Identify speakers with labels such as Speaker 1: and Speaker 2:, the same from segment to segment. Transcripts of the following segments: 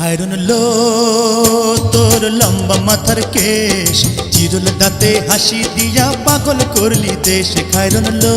Speaker 1: খায়রন লো, তোর লম্বা মাথার কেশ। চিরুল দাঁতে হাসি দিয়া পাগল করলি দেশ। খায়রন লো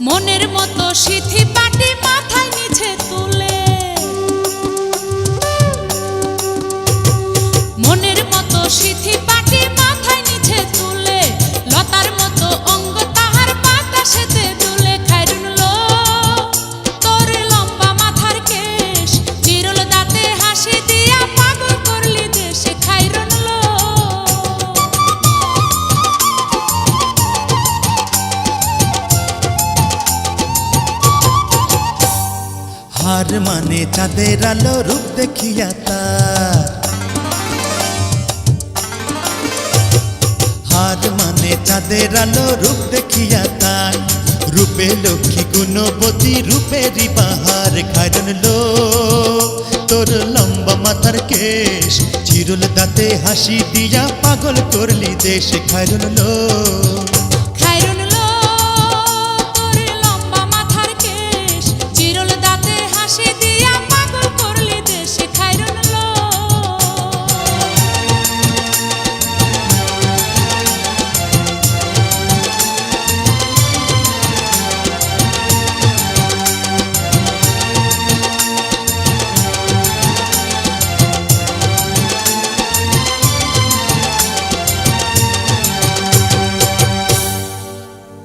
Speaker 2: মনের মতো সিথি পাটি মাথায় নিচে তুলে
Speaker 1: হার মানে চাঁদের আলো রূপ দেখিয়া তার। হার মানে চাঁদের আলো রূপ দেখিয়া তার। রূপে লক্ষ্মী গুণবতী রূপেরই বাহার খাইরন লো তোর লম্বা মাথার কেশ, চিরুল দাঁতে হাসি দিয়া পাগল করলি দেশ খাইরন লো